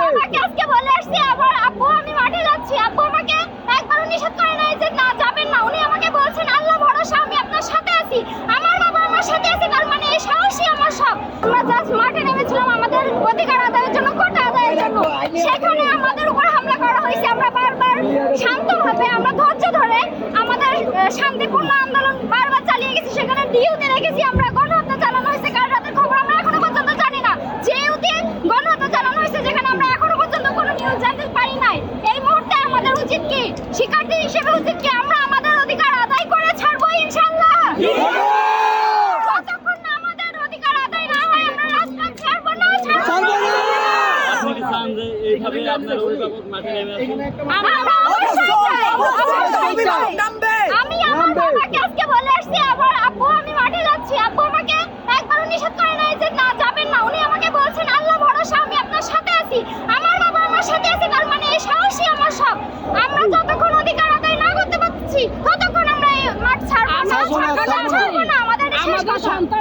আজকে বলে আসছি, আবার আব্বু, আমি মাঠে যাচ্ছি। আব্বু আমাকে একবারও নিষেধ করে নাই যে না, যাবেন না। উনি আমাকে বলছেন, আল্লাহ ভরসা, আমি আপনার সাথে আছি। আমার বাবা আমার সাথে আছে, তার মানে এই সাহসী আমার সব। আমরা জাস্ট মাঠে নেমেছিলাম, আমাদের অধিকার আদায়ের জন্য, কোটা আদায়ের জন্য। সেখানে আমাদের উপর হামলা করা হয়েছে। আমরা বারবার শান্তভাবে, আমরা ধৈর্য ধরে আমাদের শান্তিপূর্ণ আন্দোলন বারবার চালিয়ে গেছি। সেখানে ডিউতে রেখেছি আমরা। শিক্ষার্থী হিসেবে উচিত কি আমরা আমাদের অধিকার আদায় করে ছাড়বো ইনশাল্লাহ যতক্ষণ না আমাদের অধিকার আদায় না হয় আমরা রাজপথ ছাড়বো না ছাড়বো না। আপনি কি চান যে এইভাবে আপনার অভিভাবক মাঠে নেমে আসুন? আমরা অবশ্যই চাই, অবশ্যই চাই। আমি আমার বাবাকে আজকে বলে আসছি আবার আব্বু আমি মাঠে যাচ্ছি। আব্বু আমাকে একবারও নিষেধ করে নাই যে না যাবেন না। উনি আমাকে বলছেন আল্লাহ ভরসা আমি আপনার সাথে আছি। আমার বাবা আমার সাথে আছে তার মানে এই সাহসী আমার সব। আমি আমাদের